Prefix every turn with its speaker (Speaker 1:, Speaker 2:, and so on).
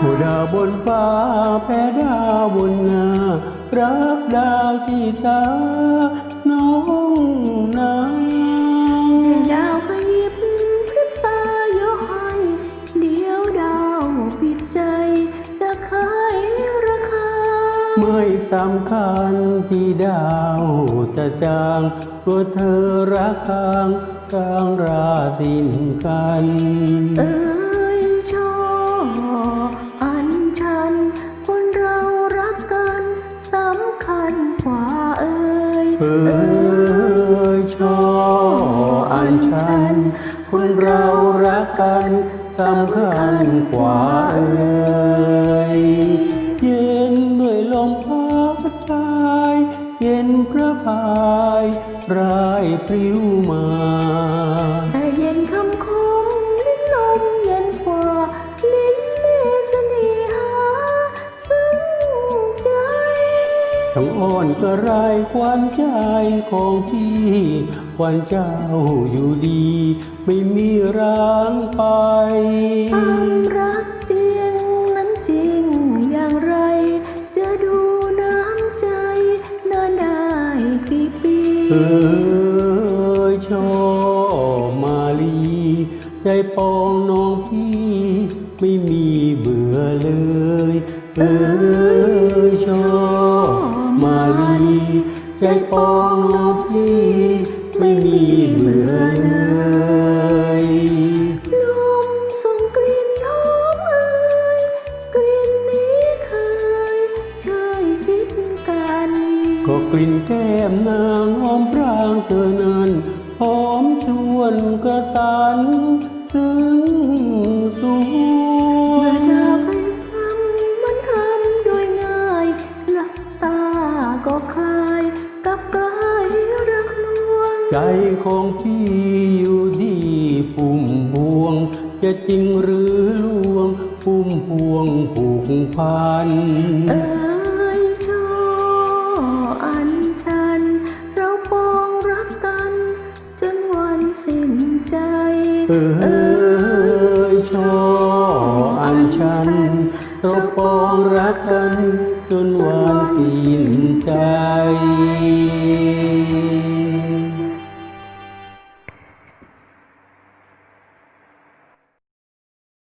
Speaker 1: หมู่ดาวบนฟ้าแพ้ดาวบนนารักดาวที่ตาน้องนาง
Speaker 2: ดาวขยิบพริบตายกให้เดียวดาวปิดใจจะขายราคา
Speaker 1: ไม่สำคัญที่ดาวจะจางกลัวเธอรักกลางกลางราสินกัน
Speaker 2: เอ้ย เอ่ย
Speaker 1: ชออันชัน คนเรารักกันสำคัญกว่าเอ่ยเย็นด้วยลมพัดใจเย็นพระพายรายพริ้วมา ทั้งอ้อนก็รายควันใจของพี่ควันเจ้าอยู่ดี ไม่มีร้างไป
Speaker 2: ความรักจริงนั้นจริงอย่างไร จะดูน้ำใจนานได้กี่ปี
Speaker 1: เอ่ยชอบมาลี ใจปองน้องพี่ ไม่มีเบื่อเลย เอ่ยชอบ มาลีใจปองน้องพี่ไม่มีเบื่อเลย
Speaker 2: ลมส่งกลิ่นหอมเอ่ยกลิ่นนี้เคยเชยชิดกัน
Speaker 1: ก็กลิ่นแก้มนางหอมพรางเธอนั้นหอมชวนกระสันถึ
Speaker 2: ง
Speaker 1: ใจของพี่อยู่ที่ปุ่มพวง จะจริงหรือลวงปุ่มพวงผูกพัน
Speaker 2: เอ้ยชออันชัน เราปองรักกัน จนวันสิ้นใจ
Speaker 1: เอ่ยชออันชัน เราปองรักกัน จนวันสิ้นใจ